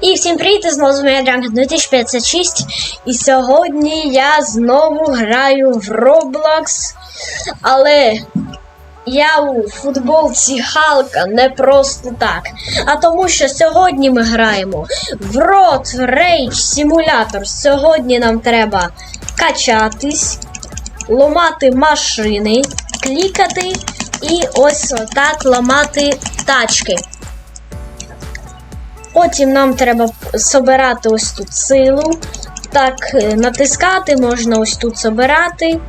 І всім привіт, і знову з вами Дрянка 2056. І сьогодні я знову граю в Roblox. Але я у футболці Халка не просто так. А тому що сьогодні ми граємо в Road Rage Simulator. Сьогодні нам треба качатись, ломати машини, клікати і ось так ламати тачки. Потім нам треба собирати ось тут силу. Так, е, натискати можна ось тут собирати.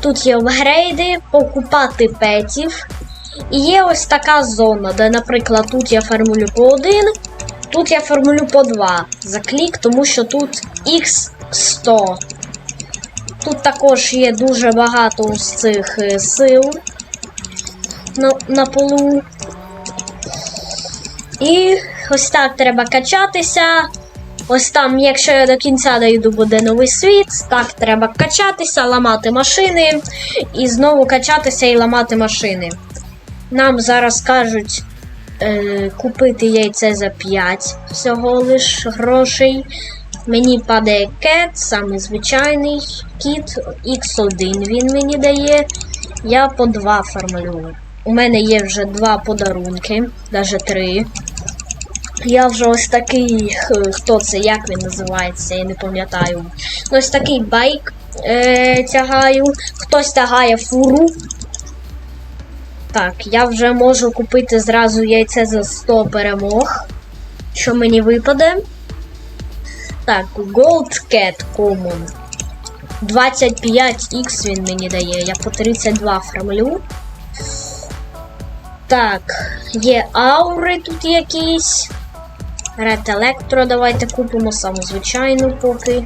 Тут є апгрейди, покупати петів. І є ось така зона, де, наприклад, тут я формулю по 1, тут я формулю по 2 за клік, тому що тут X100. Тут також є дуже багато ось цих е, сил на, на полу. І ось так треба качатися. Ось там, якщо я до кінця дойду, буде новий світ. Так, треба качатися, ламати машини. І знову качатися і ламати машини. Нам зараз кажуть е, купити яйце за 5 всього лиш грошей. Мені падає кет, саме звичайний кіт, X1 він мені дає. Я по 2 формулюю. У мене є вже два подарунки, навіть три. Я вже ось такий, хто це, як він називається, я не пам'ятаю. Ось такий байк е, тягаю, хтось тягає фуру. Так, я вже можу купити зразу яйце за 100 перемог. Що мені випаде? Так, Gold Cat Common. 25x він мені дає. Я по 32 фармлю. Так, є аури тут якісь. Red Electro давайте купимо саму звичайну поки.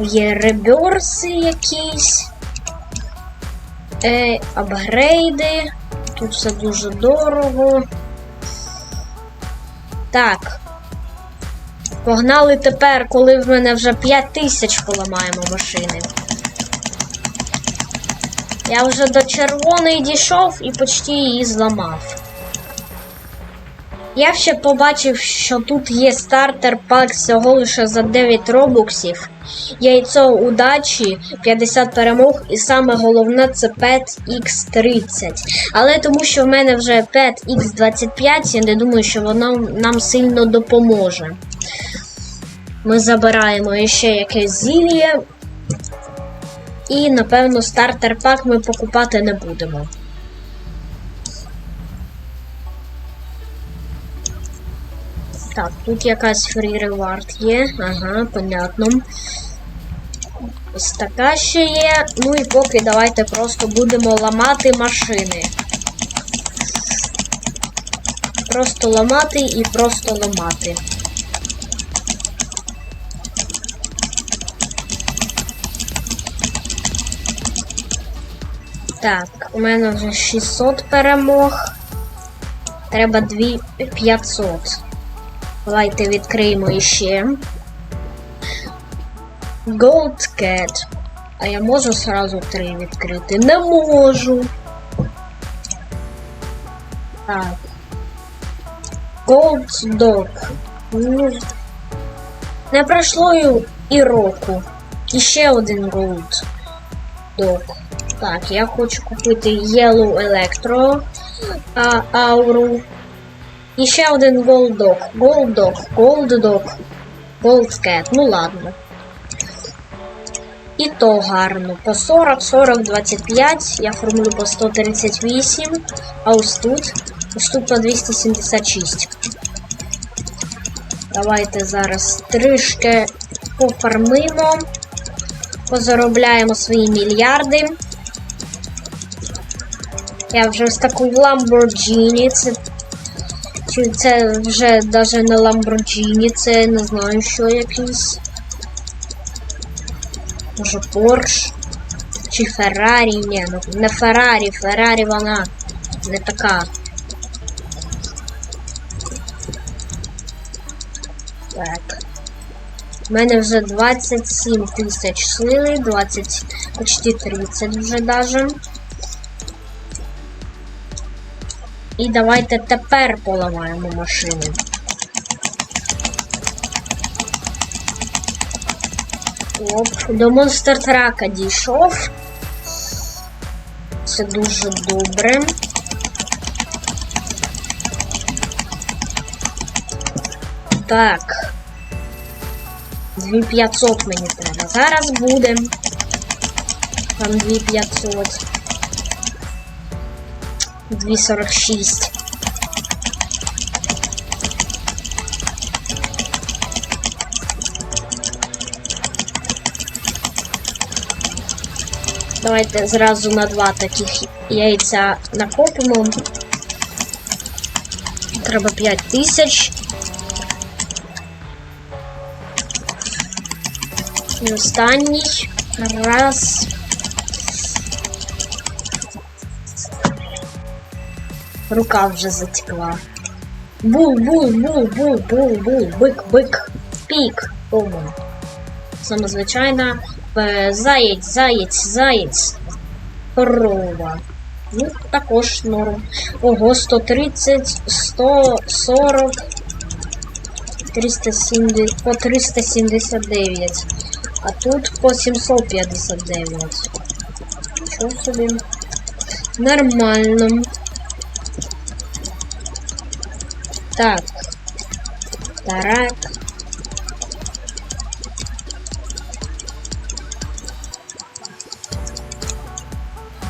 Є реберси якісь. Е, апгрейди. Тут все дуже дорого. Так. Погнали тепер, коли в мене вже 5000 поламаємо машини. Я вже до червоної дійшов і почти її зламав. Я ще побачив, що тут є стартер пак всього лише за 9 робоксів, яйцо удачі, 50 перемог, і саме головне це Pet X30. Але тому що в мене вже Pet X25, я не думаю, що воно нам сильно допоможе. Ми забираємо ще якесь зілля. І, напевно, стартер пак ми покупати не будемо. Так, тут якась фрі ревард є. Ага, понятно. Ось така ще є. Ну і поки давайте просто будемо ламати машини. Просто ламати і просто ламати. Так, у мене вже 600 перемог. Треба 2500. Давайте відкриємо іще. Gold Cat. А я можу сразу три відкрити? Не можу. Так. Gold Dog. Ну, не пройшло і року. І ще один Gold Dog. Так, я хочу купити Yellow Electro а, ауру. І ще один Gold Dog, Gold Cat. Ну ладно. І то гарно. По 40, 40, 25. Я формулю по 138. А ось тут. Ось тут по 276. Давайте зараз трішки пофармимо. Позаробляємо свої мільярди. Я вже ось таку Lamborghini. Це чи це вже навіть не Lamborghini, це не знаю, що якийсь. Може Porsche. Чи Ferrari, ні, ну не Ferrari, Ferrari вона не така. Так. У мене вже 27 тисяч сили, 20, почти 30 вже даже. І давайте тепер поламаємо машину. Оп, до монстр трака дійшов. Це дуже добре. Так. 2500 мені треба. Зараз буде. Там 2500. 246. Давайте зразу на два таких яйця накопимо. Треба 5 тисяч. І останній. Раз. Рука вже затекла. Бул, бул, бул, бул, бул, бул, бик, бик, пік. Тому. Саме звичайна. Е, Заєць, заєць, заєць. Корова. Ну, також норм. Ого, 130, 140, 370, по 379. А тут по 759. Нічого собі. Нормально. Так. Тарак.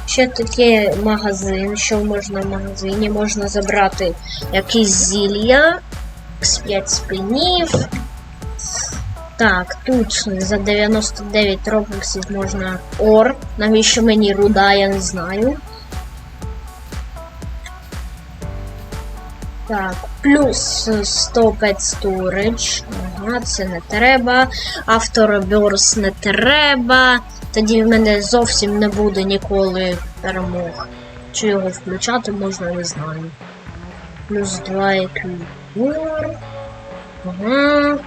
Ще тут є магазин, що можна в магазині. Можна забрати якісь зілля, з 5 спинів. Так, тут за 99 робоксів можна ор. Навіщо мені руда, я не знаю. Так, плюс 105 storage. Ага, це не треба. Автороберс не треба. Тоді в мене зовсім не буде ніколи перемог. Чи його включати можна, не знаю. Плюс 2 IQ. Ага.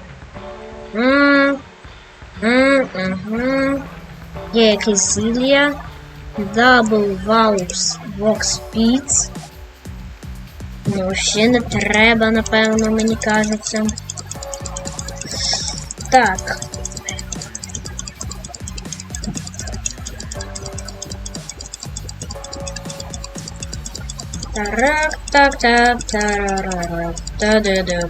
Ага. Є якісь зілля. Double Valves Vox Speeds. Ну, ще не треба, напевно, мені кажеться. Так. Тарак, так, так, тарарарак, та-да-дак.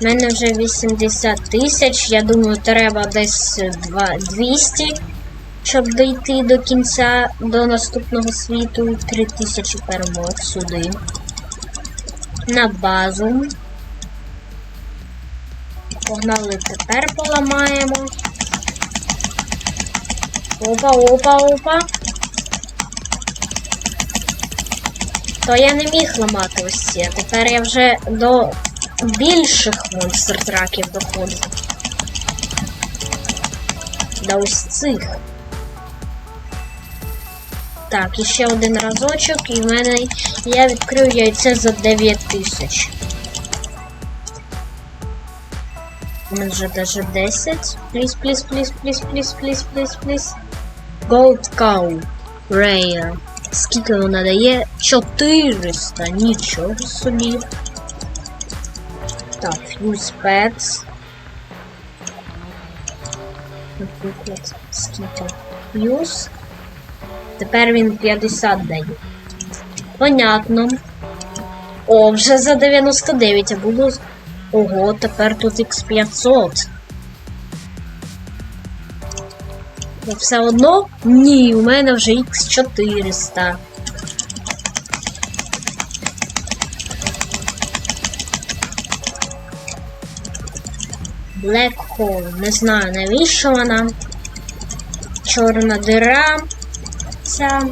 У мене вже 80 тисяч. Я думаю, треба десь два- 200, щоб дійти до кінця до наступного світу. 3000 перемог сюди. На базу. Погнали тепер поламаємо. Опа, опа, опа. То я не міг ламати ось ці. Тепер я вже до більших монстр траків доходжу. До ось цих. Так, і ще один разочок, і в мене я відкрив яйце за 9 тисяч. У мене вже даже 10. Please, please, please, please, please, please, please, please. Gold Cow. Rare. Скільки вона дає? 400. Нічого собі. Так, Fuse Pets. Наприклад, скільки? Fuse. Тепер він 50 дає. Понятно. О, вже за 99 а було. Ого, тепер тут X500. Ну, все одно? Ні, у мене вже X400. Black Hole. Не знаю, навіщо вона. Чорна дира. Ця.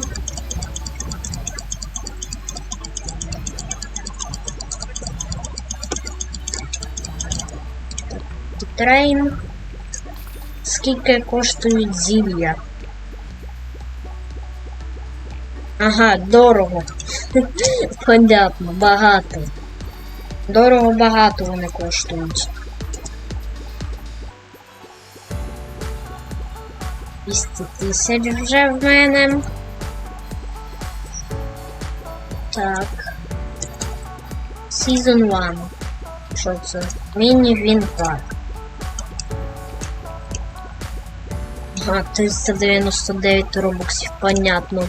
Трейн. Скільки коштують зілля? Ага, дорого. Понятно, багато. Дорого багато вони коштують. 200 тисяч вже в мене. Так. Season 1. Що це? Міні він. Ага, 399 робоксів, понятно.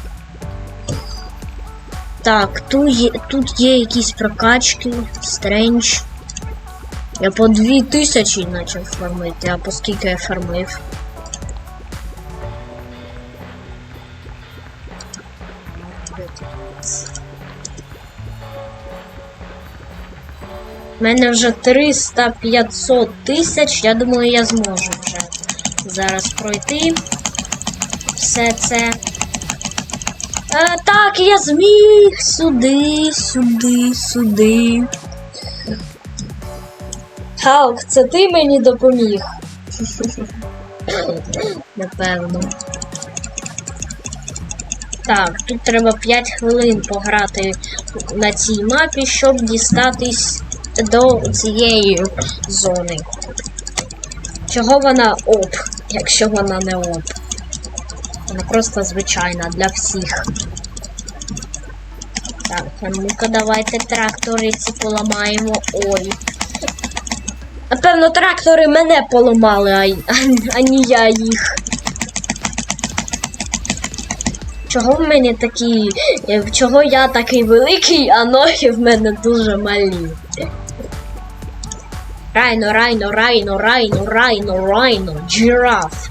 Так, тут є, тут є якісь прокачки, стрендж. Я по 2000 почав фармити, а по скільки я фармив? У мене вже 300-500 тисяч. Я думаю, я зможу вже зараз пройти все це. Е, так, я зміг сюди, сюди, сюди. Халк, це ти мені допоміг. Напевно. Так, тут треба 5 хвилин пограти на цій мапі, щоб дістатись до цієї зони. Чого вона оп, якщо вона не оп? Вона просто звичайна для всіх. Так, а ну-ка давайте трактори ці поламаємо. Ой. Напевно, трактори мене поламали, а, й- а не я їх. Чого в мене такі. е, Чого я такий великий, а ноги в мене дуже малі? Райно, райно, райно, райно, райно, райно, джираф.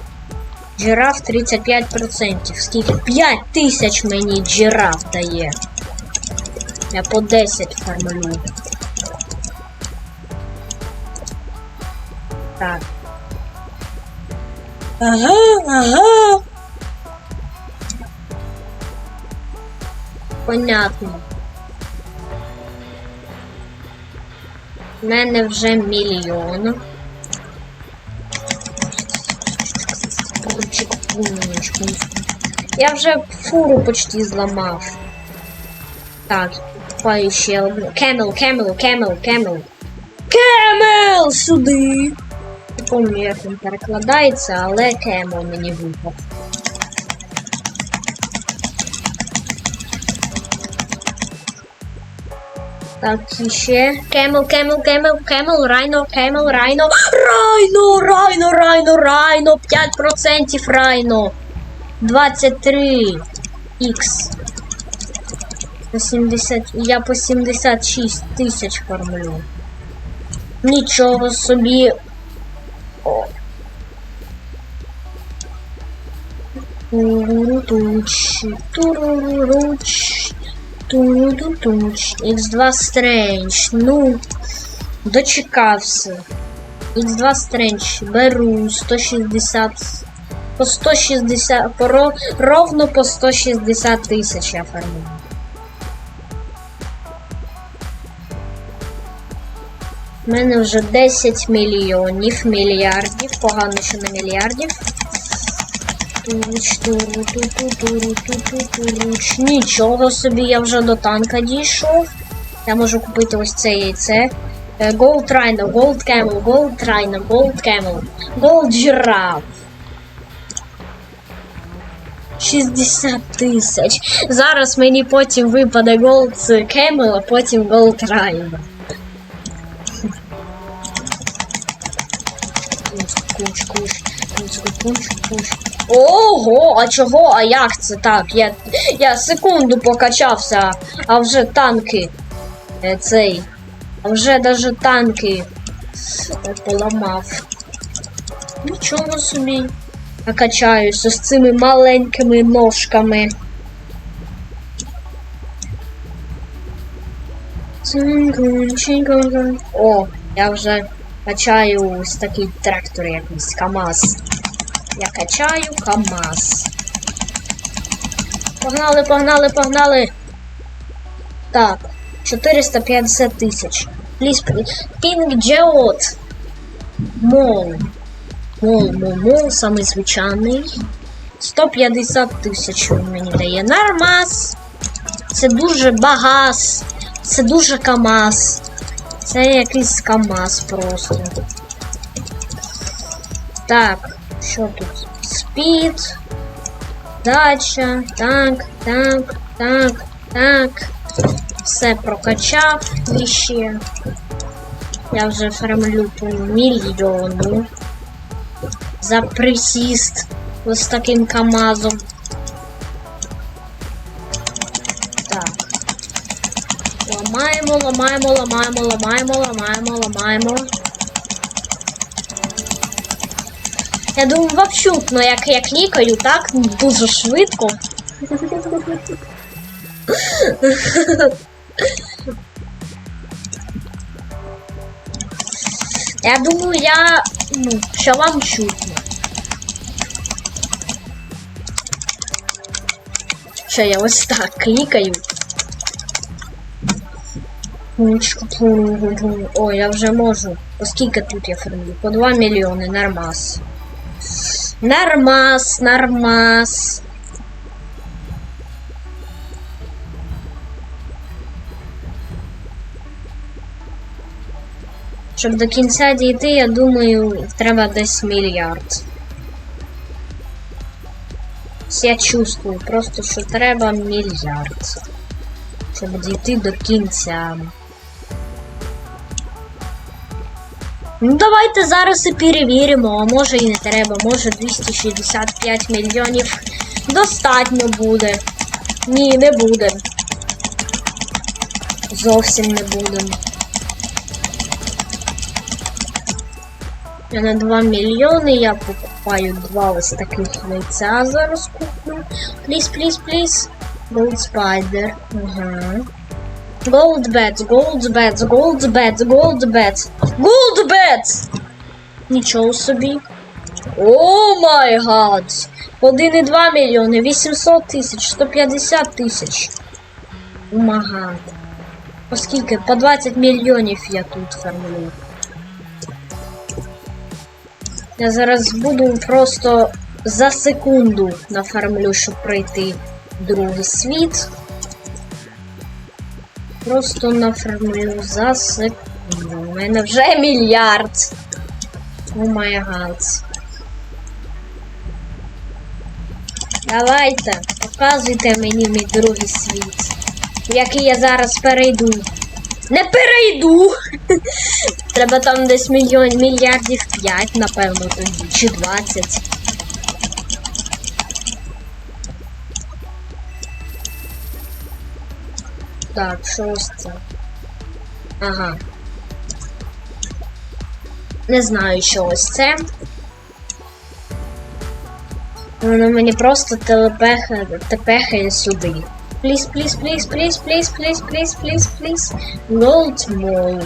Джираф 35%. Скільки? 5 тисяч мені джираф дає. Я по 10 фармлю. Так. Ага, ага. Понятно. У мене вже мільйон. Я вже фуру почти зламав. Так, ще одну. Кемел, кемел, кемел, кемел. Кемел! Сюди! Не пам'ятаю, як він перекладається, але кемел мені випав. Так, ще. Кемел, кемел, кемел, кемел, райно, кемел, райно. Райно, райно, райно, райно. 5% райно. 23. Х. По 70. Я по 76 тисяч формулю. Нічого собі. О. Туруруч, туруруч, туруруч. X2 Strange. Ну, дочекався. X2 Strange. Беру 160. По 160. По, ровно по 160 тисяч я формую. У мене вже 10 мільйонів, мільярдів, погано, що не мільярдів. Туруч, туру, ту, ту, туру, ту, ту, туруч. Нічого собі, я вже до танка дійшов. Я можу купити ось це яйце. Gold Rhino, Gold Camel, Gold Rhino, Gold Camel, Gold Giraffe. 60 тисяч. Зараз мені потім випаде Gold Camel, а потім Gold Rhino. Куч, куч, куч, куч. Ого, а чого? А як це так? Я, я секунду покачався, а вже танки. е, Цей. А вже даже танки е, поламав. Нічого собі. Я качаюся з цими маленькими ножками. О, я вже качаю ось такий трактор якийсь КАМАЗ. Я качаю КАМАЗ. Погнали, погнали, погнали. Так, 450 тисяч. Пліз, Пінг Джеот. Мол. Мол, мол, мол, самий звичайний. 150 тисяч він мені дає. Нормас. Це дуже багас. Це дуже КАМАЗ. Це якийсь КАМАЗ просто. Так, що тут? Спід. Дача. Так, так, так, так. Все прокачав іще. Я вже фармлю по мільйону. За присіст Ось таким КАМАЗом. Ламаємо, ламаємо, ламаємо, ламаємо, ламаємо. Я думаю, вообще, як я клікаю, так? Дуже швидко. Я думаю, я. Ну, що вам чутно. Що я ось так клікаю. О, я вже можу. Оскільки тут я фармлю? По 2 мільйони, нормас. Нормас, нормас. Щоб до кінця дійти, я думаю, треба десь мільярд. Я чувствую просто, що треба мільярд. Щоб дійти до кінця. Ну, давайте зараз і перевіримо, а може і не треба, може 265 мільйонів достатньо буде. Ні, не буде. Зовсім не буде. Я на 2 мільйони я покупаю два ось таких яйця зараз куплю. Please, please, please. Gold Spider. Ага. Gold bets, gold bets, gold bets, gold bets. Gold bets! Нічого собі. О май гад! 1,2 мільйони, 800 тисяч, 150 тисяч. О. Оскільки? По 20 мільйонів я тут фармлю. Я зараз буду просто за секунду нафармлю, щоб пройти другий світ. Просто нафармлю за секунду. У мене вже мільярд. О май гад. Давайте, показуйте мені мій другий світ. Який я зараз перейду. Не перейду! Треба там десь мільйон мільярдів 5, напевно, тоді, чи 20. Так, що ось це? Ага. Не знаю, що ось це. Воно мені просто телепехає, сюди. Please, please, please, please, please, please, please, please. Gold Mall.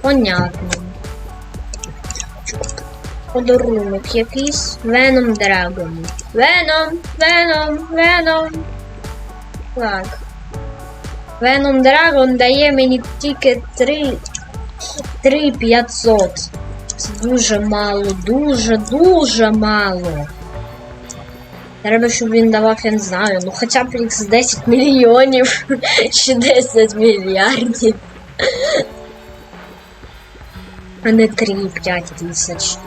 Понятно. Подарунок якийсь. Venom Dragon. Venom, Venom, Venom. Так. Venom Dragon дає мені тільки 3. 3500. Це дуже мало, дуже, дуже мало. Треба, щоб він давав, я не знаю, ну хоча б ікс 10 мільйонів чи 10 мільярдів. А не 3-5 тисяч.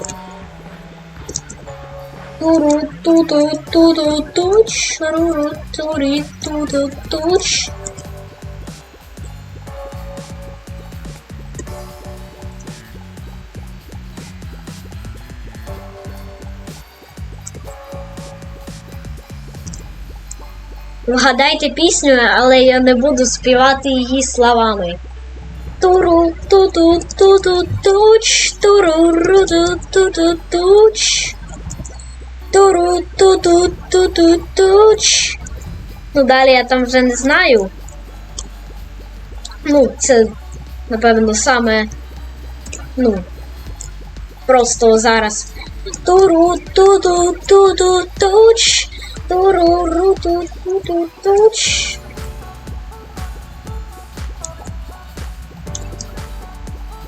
Туру ту Вгадайте пісню, але я не буду співати її словами. Туру ту ту ту ту туч, туру ру ту ту ту туч. Туру ту ту ту ту туч. Ну, далі я там вже не знаю. Ну, це, напевно, саме. Ну. Просто зараз. Туру ту ту ту ту туч. Туруру ту ту ту туч.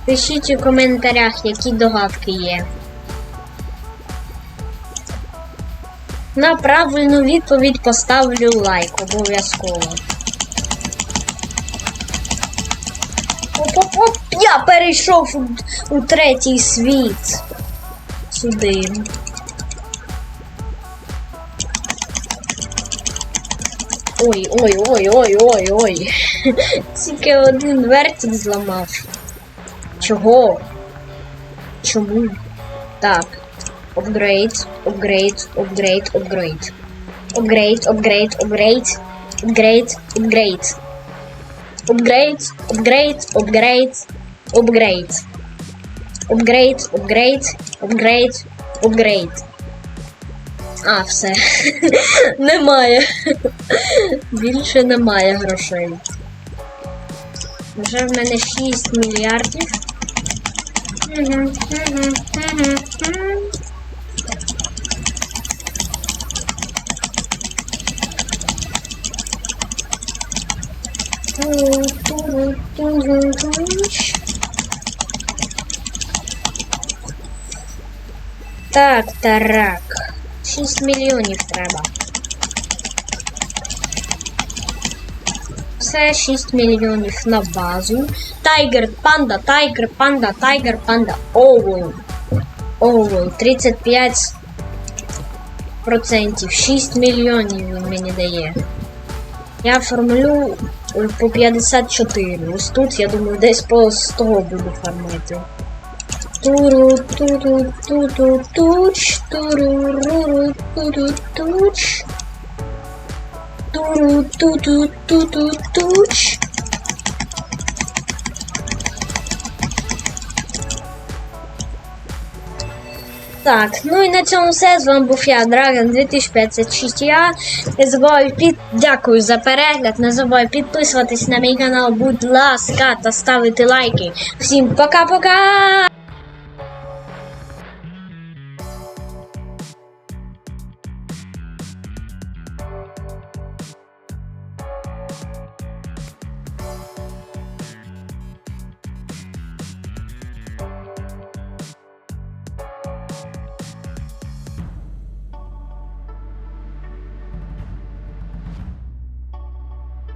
Пишіть у коментарях, які догадки є. На правильну відповідь поставлю лайк обов'язково. Оп-оп-оп, я перейшов у, у третій світ. Сюди. Ой, ой, ой, ой, ой, ой. Тільки один вертик зламав. Чого? Чому? Так. Upgrade, upgrade, upgrade, upgrade. Upgrade, upgrade, upgrade. Upgrade, upgrade. Upgrade, upgrade, upgrade, upgrade. Upgrade, upgrade, upgrade, upgrade. А, все. немає. Більше немає грошей. Вже в мене 6 мільярдів. Так, тарак. 6 мільйонів треба. Все 6 мільйонів на базу. Тайгер, панда, тайгер, панда, тайгер, панда. Оуел. Оуел. 35 процентів. 6 мільйонів він мені дає. Я формулю е, по 54. Ось тут, я думаю, десь по 100 буду фармити. Туру, туру, туру, туч, туру, руру, туру, туч. Туру, туту, туту, туч. Так, ну і на цьому все. З вами був я, Dragon 2056. Я не забуваю під... Дякую за перегляд. Не забуваю підписуватись на мій канал, будь ласка, та ставити лайки. Всім пока-пока!